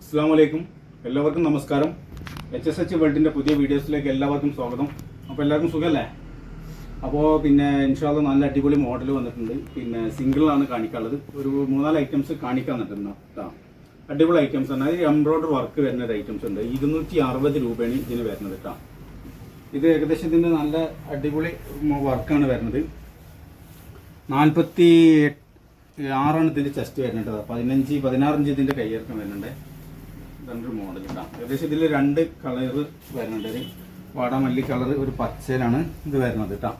അസ്സാം വലൈക്കും എല്ലാവർക്കും നമസ്കാരം. എച്ച് എസ് എച്ച് വേൾഡിന്റെ പുതിയ വീഡിയോസിലേക്ക് എല്ലാവർക്കും സ്വാഗതം. അപ്പോൾ എല്ലാവർക്കും സുഖമല്ലേ അപ്പോൾ പിന്നെ ഇൻഷാല്ല നല്ല അടിപൊളി മോഡൽ വന്നിട്ടുണ്ട്. പിന്നെ സിംഗിളാണ് കാണിക്കാനുള്ളത്. ഒരു മൂന്നാൽ ഐറ്റംസ് കാണിക്കാൻ കേട്ടോ അടിപൊളി ഐറ്റംസ് ആണ്. അത് എംബ്രോയ്ഡറി വർക്ക് വരുന്ന ഒരു ഐറ്റംസ് ഉണ്ട്. ഇരുന്നൂറ്റി അറുപത് രൂപയാണ് ഇതിന് വരുന്നത് കേട്ടോ ഇത് ഏകദേശം ഇതിന്റെ നല്ല അടിപൊളി വർക്കാണ് വരുന്നത്. നാൽപ്പത്തി ആറാണ് ഇതിന്റെ ചെസ്റ്റ് വരുന്നുണ്ട് പതിനഞ്ച് പതിനാറ് ഇഞ്ച് ഇതിന്റെ കയ്യിറക്കം വരുന്നുണ്ട്. ഇതൊരു മോഡൽ കേട്ടോ ഏകദേശം ഇതിൽ രണ്ട് കളർ വരുന്നുണ്ട്. ഒരു വാടാമല്ലി കളർ ഒരു പച്ചയിലാണ് ഇത് വരുന്നത് കേട്ടോ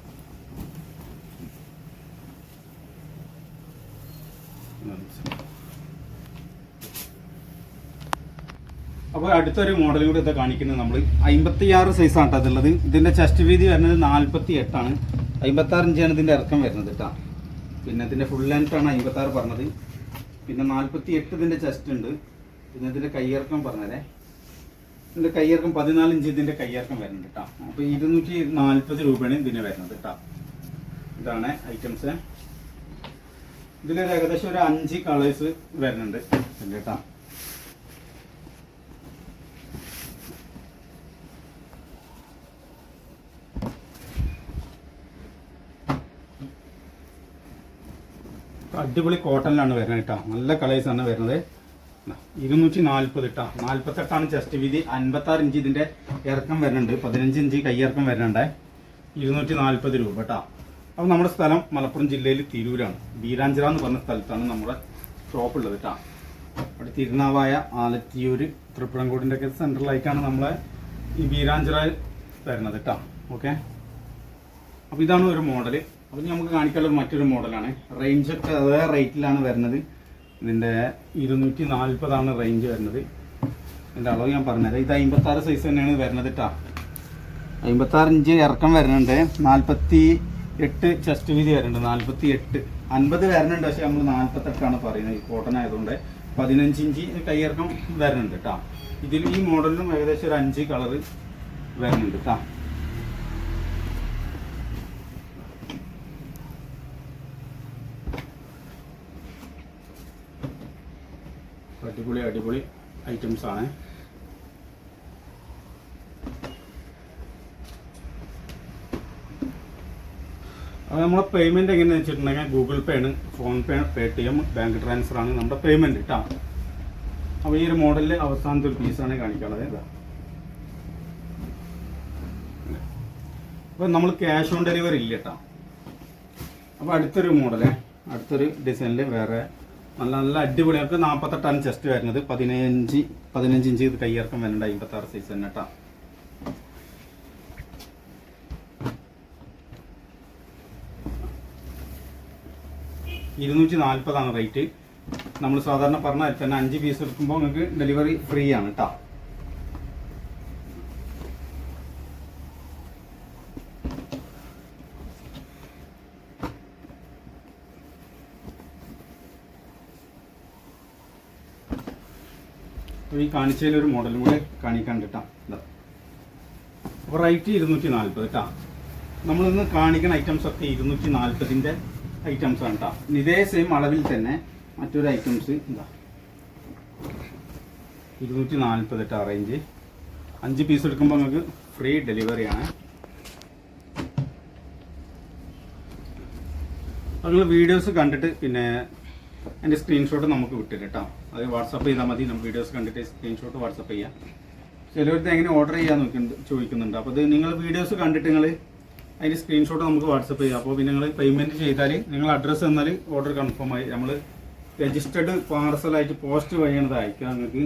അപ്പോൾ അടുത്തൊരു മോഡലും കൂടി ഇതാ കാണിക്കുന്നത് നമ്മൾ അമ്പത്തിയാറ് സൈസാണ് കേട്ടോ അതുള്ളത് ഇതിന്റെ ചെസ്റ്റ് വീതി വരുന്നത് നാൽപ്പത്തി എട്ടാണ് അമ്പത്തി ആറ് ഇഞ്ചാണ് ഇതിന്റെ ഇറക്കം വരുന്നത് കേട്ടോ പിന്നെ ഇതിന്റെ ഫുൾ ലെങ്ത് ആണ് അമ്പത്തി ആറ് പറഞ്ഞത്. പിന്നെ നാൽപ്പത്തി എട്ട് ഇതിന്റെ ചെസ്റ്റ് ഉണ്ട്. പിന്നെ ഇതിന്റെ കയ്യിറക്കം പറഞ്ഞതേ ഇതിന്റെ കയ്യിറക്കം പതിനാല് ഇഞ്ച് ഇതിന്റെ കയ്യിറക്കം വരുന്നുണ്ട് കേട്ടോ അപ്പോൾ ഇരുന്നൂറ്റി നാൽപ്പത് രൂപയാണ് ഇതിന് വരുന്നത് കേട്ടോ ഇതാണ് ഐറ്റംസ്. ഇതിലൊരു ഏകദേശം ഒരു അഞ്ച് കളേഴ്സ് വരുന്നുണ്ട് കേട്ടോ അടിപൊളി കോട്ടണിലാണ് വരുന്നത് കേട്ടോ നല്ല കളേഴ്സ് ആണ് വരുന്നത്. ഇരുന്നൂറ്റി നാൽപ്പത് ഇട്ടാ നാൽപ്പത്തെട്ടാണ് ചെസ്റ്റ് വീതി. അൻപത്തി ആറ് ഇഞ്ച് ഇതിന്റെ ഇറക്കം വരുന്നുണ്ട്. പതിനഞ്ച് ഇഞ്ച് കൈയിറക്കം വരുന്നുണ്ട്. ഇരുന്നൂറ്റി നാൽപ്പത് രൂപ കേട്ടോ അപ്പോൾ നമ്മുടെ സ്ഥലം മലപ്പുറം ജില്ലയിൽ തിരൂരാണ്. വീരാഞ്ചിറ എന്ന് പറഞ്ഞ സ്ഥലത്താണ് നമ്മുടെ ഷോപ്പ് ഉള്ളത് കേട്ടോ അവിടെ തിരുനാവായ ആലത്തിയൂർ തൃപ്പുറംകോടിന്റെ ഒക്കെ സെൻട്രലായിട്ടാണ് നമ്മളെ ഈ വീരാഞ്ചിറ തരുന്നത് കേട്ടോ ഓക്കെ അപ്പോൾ ഇതാണ് ഒരു മോഡൽ അപ്പോൾ നമുക്ക് കാണിക്കാനുള്ള മറ്റൊരു മോഡലാണ് റേഞ്ചൊക്കെ അതേ റേറ്റിലാണ് വരുന്നത്. ഇതിന്റെ ഇരുന്നൂറ്റി നാൽപ്പതാണ് റേഞ്ച് വരുന്നത്. ഇതിന്റെ അളവ് ഞാൻ പറഞ്ഞുതരാം. ഇത് അമ്പത്താറ് സൈസ് തന്നെയാണ് വരുന്നത് കേട്ടോ അമ്പത്താറ് ഇഞ്ച് ഇറക്കം വരുന്നുണ്ട്. നാൽപ്പത്തി എട്ട് ചെസ്റ്റ് വീതി വരുന്നുണ്ട്. നാൽപ്പത്തി എട്ട് അൻപത് വരുന്നുണ്ട്. പക്ഷേ നമ്മൾ നാൽപ്പത്തെട്ടാണ് പറയുന്നത്. ഈ കോട്ടൺ ആയതുകൊണ്ട് പതിനഞ്ച് ഇഞ്ച് കൈയിറക്കം വരുന്നുണ്ട് കേട്ടോ ഇതിൽ ഈ മോഡലിനും ഏകദേശം ഒരു അഞ്ച് കളറ് വരുന്നുണ്ട് കേട്ടോ അടിപൊളി അടിപൊളി ഐറ്റംസ് ആണ്. അത് നമ്മളെ പേയ്മെന്റ് എങ്ങനെയാണെന്ന് വെച്ചിട്ടുണ്ടെങ്കിൽ ഗൂഗിൾ പേ ആണ് PhonePe Paytm bank transfer ആണ് നമ്മുടെ പേയ്മെന്റ് കേട്ടോ അപ്പോൾ ഈ ഒരു മോഡലിൽ അവസാനത്തെ ഒരു പീസാണ് കാണിക്കാനുള്ളത് ഇതാ അപ്പോൾ നമ്മൾ ക്യാഷ് ഓൺ ഡെലിവറി ഇല്ല കേട്ടോ അപ്പോൾ അടുത്തൊരു മോഡൽ അടുത്തൊരു ഡിസൈനിൽ വേറെ നല്ല നല്ല അടിപൊളി നമുക്ക് നാൽപ്പത്തെട്ടാണ് ചെസ്റ്റ് വരുന്നത്. പതിനഞ്ച് പതിനഞ്ച് ഇഞ്ച് ഇത് കയ്യിറക്കം വരുന്നുണ്ട്. അമ്പത്തി ആറ് സൈസ് തന്നെ കേട്ടോ ഇരുന്നൂറ്റി നാൽപ്പതാണ് റേറ്റ് നമ്മൾ സാധാരണ പറഞ്ഞാൽ തന്നെ അഞ്ച് പീസ് എടുക്കുമ്പോൾ നിങ്ങൾക്ക് ഡെലിവറി ഫ്രീ ആണ് കേട്ടോ അപ്പോൾ ഈ കാണിച്ചതിൽ ഒരു മോഡലും കൂടെ കാണിക്കാൻ കേട്ടോ ഇതാ അപ്പോൾ റേറ്റ് ഇരുന്നൂറ്റി നാൽപ്പത് കേട്ടോ നമ്മളിന്ന് കാണിക്കുന്ന ഐറ്റംസ് ഒക്കെ ഇരുന്നൂറ്റി നാൽപ്പതിന്റെ ഐറ്റംസ് ആണ് കേട്ടോ ഇതേ സെയിം അളവിൽ തന്നെ മറ്റൊരു ഐറ്റംസ് എന്താ ഇരുന്നൂറ്റി നാൽപ്പത് കേട്ടോ റേഞ്ച് അഞ്ച് പീസ് എടുക്കുമ്പോൾ നമുക്ക് ഫ്രീ ഡെലിവറി ആണ്. നിങ്ങൾ വീഡിയോസ് കണ്ടിട്ട് പിന്നെ എന്റെ സ്ക്രീൻഷോട്ട് നമുക്ക് വിട്ടില്ല കേട്ടോ. അത് വാട്സപ്പ് ചെയ്താൽ മതി. നമുക്ക് വീഡിയോസ് കണ്ടിട്ട് സ്ക്രീൻഷോട്ട് വാട്സപ്പ് ചെയ്യാം. ചിലവർ എങ്ങനെ ഓർഡർ ചെയ്യാൻ നോക്കുന്നുണ്ട് ചോദിക്കുന്നുണ്ട്. അപ്പോൾ അത് നിങ്ങൾ വീഡിയോസ് കണ്ടിട്ട് നിങ്ങൾ അതിന്റെ സ്ക്രീൻഷോട്ട് നമുക്ക് വാട്സപ്പ് ചെയ്യാം. അപ്പോൾ പിന്നെ നിങ്ങൾ പേയ്മെന്റ് ചെയ്താൽ നിങ്ങൾ അഡ്രസ്സ് തന്നാൽ ഓർഡർ കൺഫേം ആയി. നമ്മൾ രജിസ്റ്റേഡ് പാർസലായിട്ട് പോസ്റ്റ് വഴിയാണ് ഇത് അയക്കുക. നിങ്ങൾക്ക്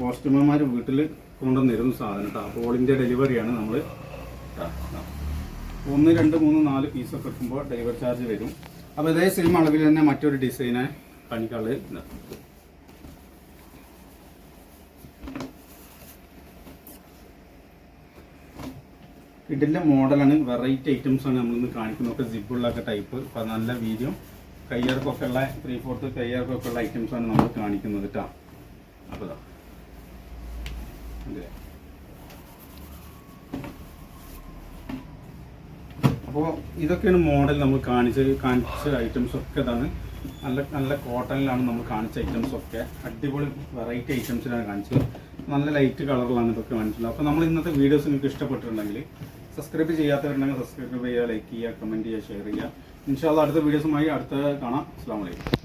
പോസ്റ്റ്മാൻമാർ വീട്ടിൽ കൊണ്ടുവന്ന് തരും സാധനം കേട്ടോ. അപ്പോൾ ഓൾ ഇന്ത്യ ഡെലിവറിയാണ് നമ്മൾ ഒന്ന് രണ്ട് മൂന്ന് നാല് പീസൊക്കെ എടുക്കുമ്പോൾ ഡെലിവറി ചാർജ് വരും. അപ്പോൾ ഇതേ സെയിം അളവിൽ തന്നെ മറ്റൊരു ഡിസൈന് ഇതാ. ഇതിന്റെ മോഡലാണ് വെറൈറ്റി ഐറ്റംസ് ആണ് നമ്മളിന്ന് കാണിക്കുന്നതൊക്കെ സിബുള്ളൊക്കെ ടൈപ്പ് അപ്പം നല്ല വീഡിയോ കയ്യാർക്കൊക്കെ ഉള്ള ത്രീ ഫോർത്ത് കയ്യാർക്കൊക്കെ ഉള്ള ഐറ്റംസ് ആണ് നമ്മൾ കാണിക്കുന്നത് കേട്ടോ അപ്പോൾ അതെ. അപ്പോൾ ഇതൊക്കെയാണ് മോഡൽ നമ്മൾ കാണിച്ച് കാണിച്ച ഐറ്റംസ് ഒക്കെ ഇതാണ്. നല്ല നല്ല കോട്ടണിലാണ് നമ്മൾ കാണിച്ച ഐറ്റംസ് ഒക്കെ. അടിപൊളി വെറൈറ്റി ഐറ്റംസിലാണ് കാണിച്ചത്. നല്ല ലൈറ്റ് കളറിലാണ് ഇതൊക്കെ കാണിച്ചത്. അപ്പോൾ നമ്മൾ ഇന്നത്തെ വീഡിയോസ് നിങ്ങൾക്ക് ഇഷ്ടപ്പെട്ടിട്ടുണ്ടെങ്കിൽ സബ്സ്ക്രൈബ് ചെയ്യാത്തവരുണ്ടെങ്കിൽ സബ്സ്ക്രൈബ് ചെയ്യുക ലൈക്ക് ചെയ്യുക കമന്റ് ചെയ്യുക ഷെയർ ചെയ്യുക. ഇൻഷാല്ല അടുത്ത വീഡിയോസുമായി അടുത്ത കാണാം. അസ്സാം വലൈക്കും